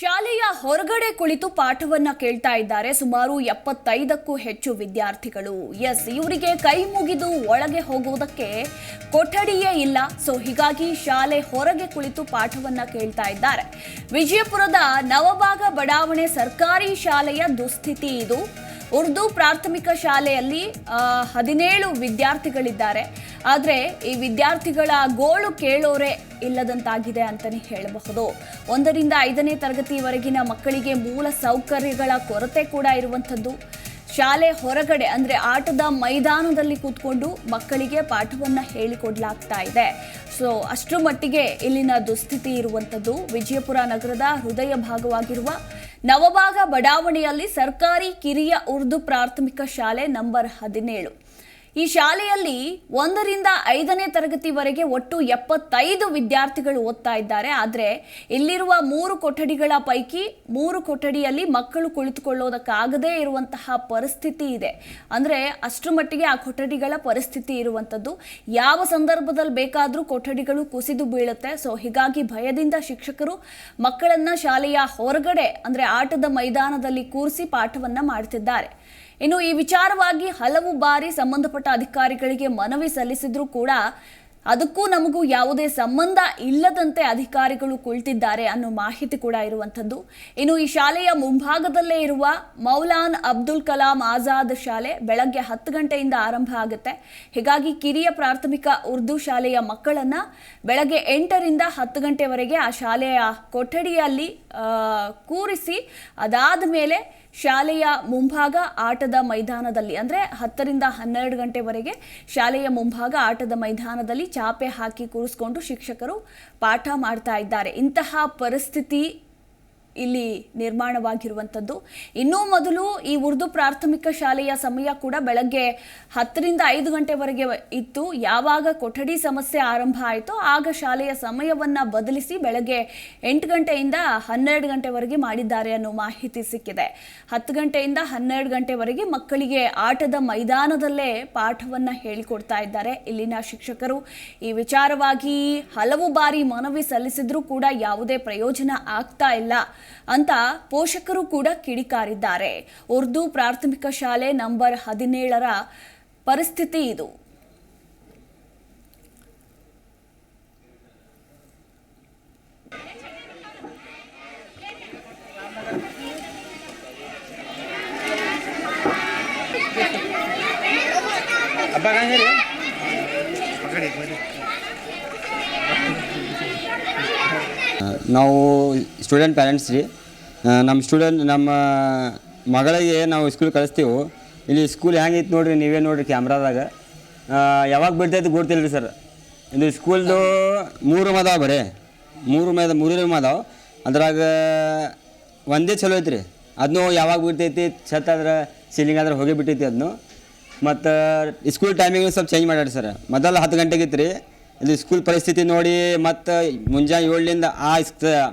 ಶಾಲೆಯ ಹೊರಗಡೆ ಕುಳಿತು ಪಾಠವನ್ನ ಕೇಳ್ತಾ ಇದ್ದಾರೆ. ಸುಮಾರು ಎಪ್ಪತ್ತೈದಕ್ಕೂ ಹೆಚ್ಚು ವಿದ್ಯಾರ್ಥಿಗಳು. ಎಸ್, ಇವರಿಗೆ ಕೈ ಮುಗಿದು ಒಳಗೆ ಹೋಗುವುದಕ್ಕೆ ಕೊಠಡಿಯೇ ಇಲ್ಲ. ಸೊ, ಹೀಗಾಗಿ ಶಾಲೆ ಹೊರಗೆ ಕುಳಿತು ಪಾಠವನ್ನ ಕೇಳ್ತಾ ಇದ್ದಾರೆ. ವಿಜಯಪುರದ ನವಭಾಗ ಬಡಾವಣೆ ಸರ್ಕಾರಿ ಶಾಲೆಯ ದುಸ್ಥಿತಿ ಇದು. ಉರ್ದು ಪ್ರಾಥಮಿಕ ಶಾಲೆಯಲ್ಲಿ ಹದಿನೇಳು ವಿದ್ಯಾರ್ಥಿಗಳಿದ್ದಾರೆ. ಆದರೆ ಈ ವಿದ್ಯಾರ್ಥಿಗಳ ಗೋಳು ಕೇಳೋರೆ ಇಲ್ಲದಂತಾಗಿದೆ ಅಂತಲೇ ಹೇಳಬಹುದು. ಒಂದರಿಂದ ಐದನೇ ತರಗತಿವರೆಗಿನ ಮಕ್ಕಳಿಗೆ ಮೂಲ ಸೌಕರ್ಯಗಳ ಕೊರತೆ ಕೂಡ ಇರುವಂಥದ್ದು. ಶಾಲೆ ಹೊರಗಡೆ ಅಂದರೆ ಆಟದ ಮೈದಾನದಲ್ಲಿ ಕೂತ್ಕೊಂಡು ಮಕ್ಕಳಿಗೆ ಪಾಠವನ್ನು ಹೇಳಿಕೊಡ್ಲಾಗ್ತಾ ಇದೆ. ಸೊ ಅಷ್ಟರ ಮಟ್ಟಿಗೆ ಇಲ್ಲಿನ ದುಸ್ಥಿತಿ ಇರುವಂಥದ್ದು. ವಿಜಯಪುರ ನಗರದ ಹೃದಯ ಭಾಗವಾಗಿರುವ ನವಭಾಗ ಬಡಾವಣೆಯಲ್ಲಿ ಸರ್ಕಾರಿ ಕಿರಿಯ ಉರ್ದು ಪ್ರಾಥಮಿಕ ಶಾಲೆ ನಂಬರ್ ಹದಿನೇಳು. ಈ ಶಾಲೆಯಲ್ಲಿ ಒಂದರಿಂದ ಐದನೇ ತರಗತಿವರೆಗೆ ಒಟ್ಟು ಎಪ್ಪತ್ತೈದು ವಿದ್ಯಾರ್ಥಿಗಳು ಓದ್ತಾ ಇದ್ದಾರೆ. ಆದರೆ ಇಲ್ಲಿರುವ ಮೂರು ಕೊಠಡಿಗಳ ಪೈಕಿ ಮೂರು ಕೊಠಡಿಯಲ್ಲಿ ಮಕ್ಕಳು ಕುಳಿತುಕೊಳ್ಳೋದಕ್ಕಾಗದೇ ಇರುವಂತಹ ಪರಿಸ್ಥಿತಿ ಇದೆ. ಅಂದರೆ ಅಷ್ಟರ ಮಟ್ಟಿಗೆ ಆ ಕೊಠಡಿಗಳ ಪರಿಸ್ಥಿತಿ ಇರುವಂಥದ್ದು. ಯಾವ ಸಂದರ್ಭದಲ್ಲಿ ಬೇಕಾದರೂ ಕೊಠಡಿಗಳು ಕುಸಿದು ಬೀಳುತ್ತೆ. ಸೊ ಹೀಗಾಗಿ ಭಯದಿಂದ ಶಿಕ್ಷಕರು ಮಕ್ಕಳನ್ನು ಶಾಲೆಯ ಹೊರಗಡೆ, ಅಂದರೆ ಆಟದ ಮೈದಾನದಲ್ಲಿ ಕೂರಿಸಿ ಪಾಠವನ್ನು ಮಾಡ್ತಿದ್ದಾರೆ. ಇನ್ನು ಈ ವಿಚಾರವಾಗಿ ಹಲವು ಬಾರಿ ಸಂಬಂಧಪಟ್ಟ ಅಧಿಕಾರಿಗಳಿಗೆ ಮನವಿ ಸಲ್ಲಿಸಿದ್ರೂ ಕೂಡ ಅದಕ್ಕೂ ನಮಗೂ ಯಾವುದೇ ಸಂಬಂಧ ಇಲ್ಲದಂತೆ ಅಧಿಕಾರಿಗಳು ಕುಳಿತಿದ್ದಾರೆ ಅನ್ನೋ ಮಾಹಿತಿ ಕೂಡ ಇರುವಂಥದ್ದು. ಇನ್ನು ಈ ಶಾಲೆಯ ಮುಂಭಾಗದಲ್ಲೇ ಇರುವ ಮೌಲಾನ್ ಅಬ್ದುಲ್ ಕಲಾಂ ಆಜಾದ್ ಶಾಲೆ ಬೆಳಗ್ಗೆ ಹತ್ತು ಗಂಟೆಯಿಂದ ಆರಂಭ ಆಗುತ್ತೆ. ಹೀಗಾಗಿ ಕಿರಿಯ ಪ್ರಾಥಮಿಕ ಉರ್ದು ಶಾಲೆಯ ಮಕ್ಕಳನ್ನ ಬೆಳಗ್ಗೆ ಎಂಟರಿಂದ ಹತ್ತು ಗಂಟೆವರೆಗೆ ಆ ಶಾಲೆಯ ಕೊಠಡಿಯಲ್ಲಿ ಕೂರಿಸಿ ಅದಾದ ಮೇಲೆ ಶಾಲೆಯ ಮುಂಭಾಗ ಆಟದ ಮೈದಾನದಲ್ಲಿ, ಅಂದರೆ ಹತ್ತರಿಂದ ಹನ್ನೆರಡು ಗಂಟೆವರೆಗೆ ಶಾಲೆಯ ಮುಂಭಾಗ ಆಟದ ಮೈದಾನದಲ್ಲಿ ಚಾಪೆ ಹಾಕಿ ಕೂರಿಸ್ಕೊಂಡು ಶಿಕ್ಷಕರು ಪಾಠ ಮಾಡ್ತಾ ಇದ್ದಾರೆ. ಇಂತಹ ಪರಿಸ್ಥಿತಿ ಇಲ್ಲಿ ನಿರ್ಮಾಣವಾಗಿರುವಂಥದ್ದು. ಇನ್ನೂ ಮೊದಲು ಈ ಉರ್ದು ಪ್ರಾಥಮಿಕ ಶಾಲೆಯ ಸಮಯ ಕೂಡ ಬೆಳಗ್ಗೆ ಹತ್ತರಿಂದ ಐದು ಗಂಟೆವರೆಗೆ ಇತ್ತು. ಯಾವಾಗ ಕೊಠಡಿ ಸಮಸ್ಯೆ ಆರಂಭ ಆಯಿತೋ ಆಗ ಶಾಲೆಯ ಸಮಯವನ್ನು ಬದಲಿಸಿ ಬೆಳಗ್ಗೆ ಎಂಟು ಗಂಟೆಯಿಂದ ಹನ್ನೆರಡು ಗಂಟೆವರೆಗೆ ಮಾಡಿದ್ದಾರೆ ಅನ್ನೋ ಮಾಹಿತಿ ಸಿಕ್ಕಿದೆ. ಹತ್ತು ಗಂಟೆಯಿಂದ ಹನ್ನೆರಡು ಗಂಟೆವರೆಗೆ ಮಕ್ಕಳಿಗೆ ಆಟದ ಮೈದಾನದಲ್ಲೇ ಪಾಠವನ್ನು ಹೇಳಿಕೊಡ್ತಾ ಇದ್ದಾರೆ. ಇಲ್ಲಿನ ಶಿಕ್ಷಕರು ಈ ವಿಚಾರವಾಗಿ ಹಲವು ಬಾರಿ ಮನವಿ ಸಲ್ಲಿಸಿದ್ರೂ ಕೂಡ ಯಾವುದೇ ಪ್ರಯೋಜನ ಆಗ್ತಾ ಇಲ್ಲ. ಅಂತ ಪೋಷಕರು ಕೂಡ ಕಿಡಿಕಾರಿದ್ದಾರೆ. ಉರ್ದು ಪ್ರಾಥಮಿಕ ಶಾಲೆ ನಂಬರ್ ಹದಿನೇಳರ ಪರಿಸ್ಥಿತಿ ಇದು. ಅಬ್ಬ ನಾವು ಸ್ಟೂಡೆಂಟ್ ಪ್ಯಾರೆಂಟ್ಸ್ ರೀ. ನಮ್ಮ ಸ್ಟೂಡೆಂಟ್ ನಮ್ಮ ಮಗಳಿಗೆ ನಾವು ಸ್ಕೂಲ್ ಕಳಿಸ್ತೀವಿ. ಇಲ್ಲಿ ಸ್ಕೂಲ್ ಹೆಂಗೈತೆ ನೋಡಿರಿ, ನೀವೇ ನೋಡಿರಿ ಕ್ಯಾಮ್ರಾದಾಗ ಯಾವಾಗ ಬಿಡ್ತೈತೆ ಗೊತ್ತಿಲ್ಲ ರೀ ಸರ್ ಇದು ಸ್ಕೂಲ್ದು ಮೂರು ರೂಮ್ ಅದಾವ ಬರೀ. ಮೂರು ರೂಮ್ ಅದ, ಮೂರು ರೂಮ್ ಅದಾವ. ಅದ್ರಾಗ ಒಂದೇ ಚಲೋ ಐತ್ರಿ. ಅದನ್ನು ಯಾವಾಗ ಬಿಡ್ತೈತಿ ಛತ್ ಆದ್ರೆ ಸೀಲಿಂಗ್ ಆದ್ರೆ ಹೋಗಿ ಬಿಟ್ಟೈತಿ ಅದನ್ನು ಮತ್ತು ಸ್ಕೂಲ್ ಟೈಮಿಂಗ್ ಸ್ವಲ್ಪ ಚೇಂಜ್ ಮಾಡ್ಯಾರ ಸರ್ ಮೊದಲು ಹತ್ತು ಗಂಟೆಗೆ ಇತ್ತು ರೀ ಇಲ್ಲಿ ಸ್ಕೂಲ್ ಪರಿಸ್ಥಿತಿ ನೋಡಿ ಮತ್ತು ಮುಂಜಾನೆ ಏಳಿಂದ ಆ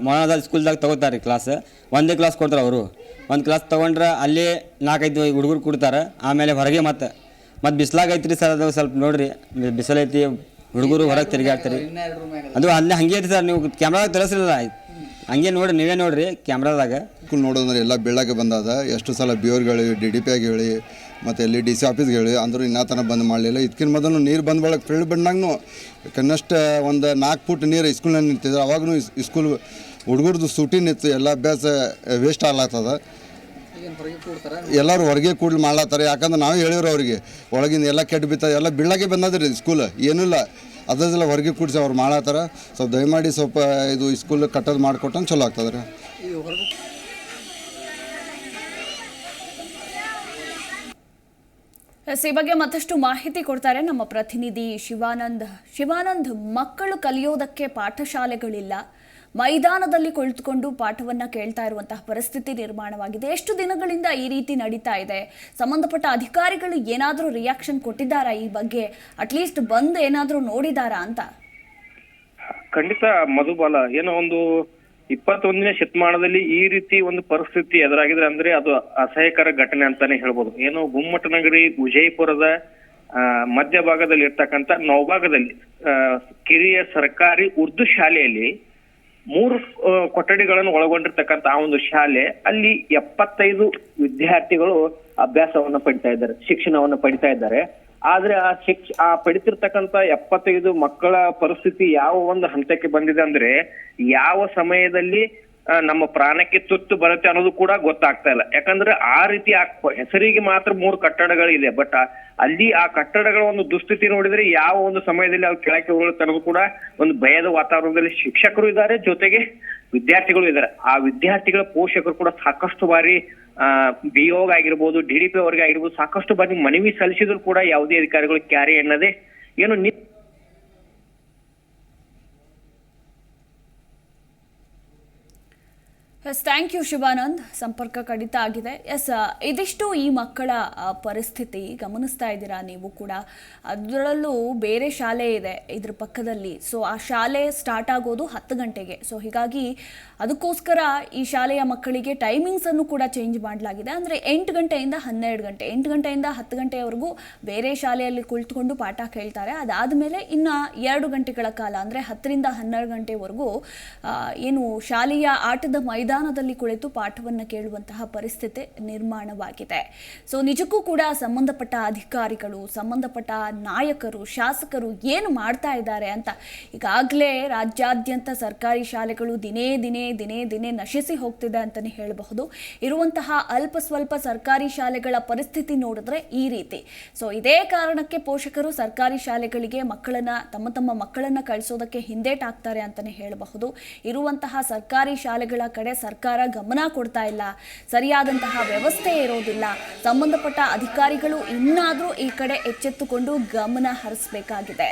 ಮೊಳದ ಸ್ಕೂಲ್ದಾಗ ತಗೋತಾರೆ ಕ್ಲಾಸ್ ಒಂದೇ ಕ್ಲಾಸ್ ಕೊಡ್ತಾರೆ ಅವರು. ಒಂದು ಕ್ಲಾಸ್ ತೊಗೊಂಡ್ರೆ ಅಲ್ಲಿ ನಾಲ್ಕೈದು ಹುಡುಗರು ಕೊಡ್ತಾರೆ. ಆಮೇಲೆ ಹೊರಗೆ ಮತ್ತೆ ಮತ್ತು ಐತ್ರಿ ಸರ್ ಅದು ಸ್ವಲ್ಪ ನೋಡಿರಿ. ಬಿಸಿಲೈತಿ ಹುಡುಗರು ಹೊರಗೆ ತಿರುಗಾಡ್ತಾರೆ ಅದು ಅಲ್ಲೇ ಹಂಗೆ ಐತಿ ಸರ್ ನೀವು ಕ್ಯಾಮ್ರಾದಾಗ ತೋರಿಸ್ರಲ್ಲ. ಹಂಗೆ ನೋಡ್ರಿ, ನೀವೇ ನೋಡಿರಿ ಕ್ಯಾಮ್ರಾದಾಗ ನೋಡೋದ್ರೆ ಎಲ್ಲ ಬೀಳಕ್ಕೆ ಬಂದದ. ಎಷ್ಟು ಸಲ ಬಿ ಅವ್ರಿಗೆ ಡಿ ಡಿ ಪಿ ಆಗಿ ಹೇಳಿ ಮತ್ತು ಎಲ್ಲಿ ಡಿ ಸಿ ಆಫೀಸ್ಗೆ ಹೇಳಿ, ಅಂದರೂ ಇನ್ನೂ ತನಕ ಬಂದ್ ಮಾಡಲಿಲ್ಲ. ಇದಕ್ಕಿನ ಮೊದಲು ನೀರು ಬಂದ ಬಳಕ ಫೀಲ್ಡ್ ಬಂದಾಗೂ ಕನ್ನಷ್ಟ ಒಂದು ನಾಲ್ಕು ಫುಟ್ ನೀರು ಇಸ್ಕೂಲ್ನಲ್ಲಿ ನಿಂತಿದ್ರು ಅವಾಗೂ ಸ್ಕೂಲ್ ಹುಡುಗರದು ಸೂಟಿ ನಿಂತು ಎಲ್ಲ ಅಭ್ಯಾಸ ವೇಸ್ಟ್ ಆಗ್ಲಾಗ್ತದ. ಎಲ್ಲರೂ ಹೊರಗೆ ಕೂಡ್ಲು ಮಾಡ್ಲತ್ತಾರೆ. ಯಾಕಂದ್ರೆ ನಾವು ಹೇಳಿರೋ ಅವ್ರಿಗೆ, ಒಳಗಿಂದ ಎಲ್ಲ ಕೆಟ್ಟು ಬಿತ್ತ, ಎಲ್ಲ ಬೀಳಕ್ಕೆ ಬಂದದ್ರಿ ಸ್ಕೂಲ್ ಏನಿಲ್ಲ ಅದೆಲ್ಲ ಹೊರಗೆ ಕೂಡಿಸಿ ಅವ್ರು ಮಾಡತ್ತಾರ ಸ್ವಲ್ಪ ದಯಮಾಡಿ ಸ್ವಲ್ಪ ಇದು ಸ್ಕೂಲ್ ಕಟ್ಟೋದು ಮಾಡಿಕೊಟ್ಟಂಗೆ ಚಲೋ ಆಗ್ತದೆ ರೀ ಎಸ್, ಈ ಬಗ್ಗೆ ಮತ್ತಷ್ಟು ಮಾಹಿತಿ ಕೊಡ್ತಾರೆ ನಮ್ಮ ಪ್ರತಿನಿಧಿ ಶಿವಾನಂದ್. ಶಿವಾನಂದ್ ಮಕ್ಕಳು ಕಲಿಯೋದಕ್ಕೆ ಪಾಠಶಾಲೆಗಳಿಲ್ಲ. ಮೈದಾನದಲ್ಲಿ ಕುಳಿತುಕೊಂಡು ಪಾಠವನ್ನ ಕೇಳ್ತಾ ಇರುವಂತಹ ಪರಿಸ್ಥಿತಿ ನಿರ್ಮಾಣವಾಗಿದೆ. ಎಷ್ಟು ದಿನಗಳಿಂದ ಈ ರೀತಿ ನಡೀತಾ ಇದೆ? ಸಂಬಂಧಪಟ್ಟ ಅಧಿಕಾರಿಗಳು ಏನಾದರೂ ರಿಯಾಕ್ಷನ್ ಕೊಟ್ಟಿದ್ದಾರಾ ಈ ಬಗ್ಗೆ? ಅಟ್ಲೀಸ್ಟ್ ಬಂದು ಏನಾದರೂ ನೋಡಿದಾರಾ ಅಂತ? ಖಂಡಿತ ಮಧುಬಾಲ ಏನೋ ಒಂದು ಇಪ್ಪತ್ತೊಂದನೇ ಶತಮಾನದಲ್ಲಿ ಈ ರೀತಿ ಒಂದು ಪರಿಸ್ಥಿತಿ ಎದುರಾಗಿದ್ರೆ ಅಂದ್ರೆ ಅದು ಅಸಹ್ಯಕರ ಘಟನೆ ಅಂತಾನೆ ಹೇಳ್ಬೋದು. ಏನು ಗುಮ್ಮಟನಗರಿ ವಿಜಯಪುರದ ಆ, ಮಧ್ಯಭಾಗದಲ್ಲಿ ಇರ್ತಕ್ಕಂಥ ನವಭಾಗದಲ್ಲಿ ಕಿರಿಯ ಸರ್ಕಾರಿ ಉರ್ದು ಶಾಲೆಯಲ್ಲಿ ಮೂರು ಕೊಠಡಿಗಳನ್ನು ಒಳಗೊಂಡಿರ್ತಕ್ಕಂತ ಆ ಒಂದು ಶಾಲೆ ಅಲ್ಲಿ ಎಪ್ಪತ್ತೈದು ವಿದ್ಯಾರ್ಥಿಗಳು ಅಭ್ಯಾಸವನ್ನ ಪಡಿತಾ ಇದ್ದಾರೆ, ಶಿಕ್ಷಣವನ್ನ ಪಡಿತಾ ಇದ್ದಾರೆ. ಆದ್ರೆ ಆ ಶಿಕ್ಷ, ಆ ಪಡಿತಿರ್ತಕ್ಕಂಥ ಎಪ್ಪತ್ತೈದು ಮಕ್ಕಳ ಪರಿಸ್ಥಿತಿ ಯಾವ ಒಂದು ಹಂತಕ್ಕೆ ಬಂದಿದೆ ಅಂದ್ರೆ ಯಾವ ಸಮಯದಲ್ಲಿ ನಮ್ಮ ಪ್ರಾಣಕ್ಕೆ ತುತ್ತು ಬರುತ್ತೆ ಅನ್ನೋದು ಕೂಡ ಗೊತ್ತಾಗ್ತಾ ಇಲ್ಲ. ಯಾಕಂದ್ರೆ ಆ ರೀತಿ ಹೆಸರಿಗೆ ಮಾತ್ರ ಮೂರು ಕಟ್ಟಡಗಳಿದೆ, ಬಟ್ ಅಲ್ಲಿ ಆ ಕಟ್ಟಡಗಳ ಒಂದು ದುಸ್ಥಿತಿ ನೋಡಿದ್ರೆ ಯಾವ ಒಂದು ಸಮಯದಲ್ಲಿ ಅವ್ರು ಕೆಳಕ್ಕೆ ಹೋಗುತ್ತೆ ಅನ್ನೋದು ಕೂಡ ಒಂದು ಭಯದ ವಾತಾವರಣದಲ್ಲಿ ಶಿಕ್ಷಕರು ಇದ್ದಾರೆ, ಜೊತೆಗೆ ವಿದ್ಯಾರ್ಥಿಗಳು ಇದ್ದಾರೆ. ಆ ವಿದ್ಯಾರ್ಥಿಗಳ ಪೋಷಕರು ಕೂಡ ಸಾಕಷ್ಟು ಬಾರಿ ಆ ಬಿಒಗ್ ಆಗಿರ್ಬೋದು ಡಿಡಿಪಿ ಅವ್ರಿಗೆ ಆಗಿರ್ಬೋದು, ಸಾಕಷ್ಟು ಬಾರಿ ಮನವಿ ಸಲ್ಲಿಸಿದ್ರು ಕೂಡ ಯಾವುದೇ ಅಧಿಕಾರಿಗಳು ಕ್ಯಾರಿ ಅನ್ನದೇ. ಏನು ಎಸ್ ಥ್ಯಾಂಕ್ ಯು ಶಿವಾನಂದ್ ಸಂಪರ್ಕ ಕಡಿತ ಆಗಿದೆ ಎಸ್ ಇದಿಷ್ಟು ಈ ಮಕ್ಕಳ ಪರಿಸ್ಥಿತಿ ಗಮನಿಸ್ತಾ ಇದ್ದೀರಾ ನೀವು ಕೂಡ ಅದರಲ್ಲೂ ಬೇರೆ ಶಾಲೆ ಇದೆ ಇದ್ರ ಪಕ್ಕದಲ್ಲಿ ಸೊ ಆ ಶಾಲೆ ಸ್ಟಾರ್ಟ್ ಆಗೋದು ಹತ್ತು ಗಂಟೆಗೆ ಸೊ ಹೀಗಾಗಿ ಅದಕ್ಕೋಸ್ಕರ ಈ ಶಾಲೆಯ ಮಕ್ಕಳಿಗೆ ಟೈಮಿಂಗ್ಸ್ ಅನ್ನು ಕೂಡ ಚೇಂಜ್ ಮಾಡಲಾಗಿದೆ ಅಂದರೆ ಎಂಟು ಗಂಟೆಯಿಂದ ಹನ್ನೆರಡು ಗಂಟೆ ಎಂಟು ಗಂಟೆಯಿಂದ ಹತ್ತು ಗಂಟೆಯವರೆಗೂ ಬೇರೆ ಶಾಲೆಯಲ್ಲಿ ಕುಳಿತುಕೊಂಡು ಪಾಠ ಕೇಳ್ತಾರೆ ಅದಾದಮೇಲೆ ಇನ್ನು ಎರಡು ಗಂಟೆಗಳ ಕಾಲ ಅಂದರೆ ಹತ್ತರಿಂದ ಹನ್ನೆರಡು ಗಂಟೆವರೆಗೂ ಏನು ಶಾಲೆಯ ಆಟದ ಮೈದಾನದಲ್ಲಿ ಕುಳಿತು ಪಾಠವನ್ನು ಕೇಳುವಂತಹ ಪರಿಸ್ಥಿತಿ ನಿರ್ಮಾಣವಾಗಿದೆ. ಸೊ ನಿಜಕ್ಕೂ ಕೂಡ ಸಂಬಂಧಪಟ್ಟ ಅಧಿಕಾರಿಗಳು, ಸಂಬಂಧಪಟ್ಟ ನಾಯಕರು, ಶಾಸಕರು ಏನು ಮಾಡ್ತಾ ಇದ್ದಾರೆ ಅಂತ ಈಗಾಗಲೇ ರಾಜ್ಯಾದ್ಯಂತ ಸರ್ಕಾರಿ ಶಾಲೆಗಳು ದಿನೇ ದಿನೇ ದಿನೇ ದಿನೇ ನಶಿಸಿ ಹೋಗ್ತಿದೆ ಅಂತಲೇ ಹೇಳಬಹುದು. ಇರುವಂತಹ ಅಲ್ಪ ಸ್ವಲ್ಪ ಸರ್ಕಾರಿ ಶಾಲೆಗಳ ಪರಿಸ್ಥಿತಿ ನೋಡಿದ್ರೆ ಈ ರೀತಿ. ಸೊ ಇದೇ ಕಾರಣಕ್ಕೆ ಪೋಷಕರು ಸರ್ಕಾರಿ ಶಾಲೆಗಳಿಗೆ ಮಕ್ಕಳನ್ನ, ತಮ್ಮ ತಮ್ಮ ಮಕ್ಕಳನ್ನ ಕಳಿಸೋದಕ್ಕೆ ಹಿಂದೇಟಾಗ್ತಾರೆ ಅಂತಲೇ ಹೇಳಬಹುದು. ಇರುವಂತಹ ಸರ್ಕಾರಿ ಶಾಲೆಗಳ ಕಡೆ ಸರ್ಕಾರ ಗಮನ ಕೊಡ್ತಾ ಇಲ್ಲ. ಸರಿಯಾದಂತಹ ವ್ಯವಸ್ಥೆ ಇರೋದಿಲ್ಲ. ಸಂಬಂಧಪಟ್ಟ ಅಧಿಕಾರಿಗಳು ಇನ್ನಾದರೂ ಈ ಕಡೆ ಎಚ್ಚೆತ್ತುಕೊಂಡು ಗಮನ ಹರಿಸಬೇಕಾಗಿದೆ.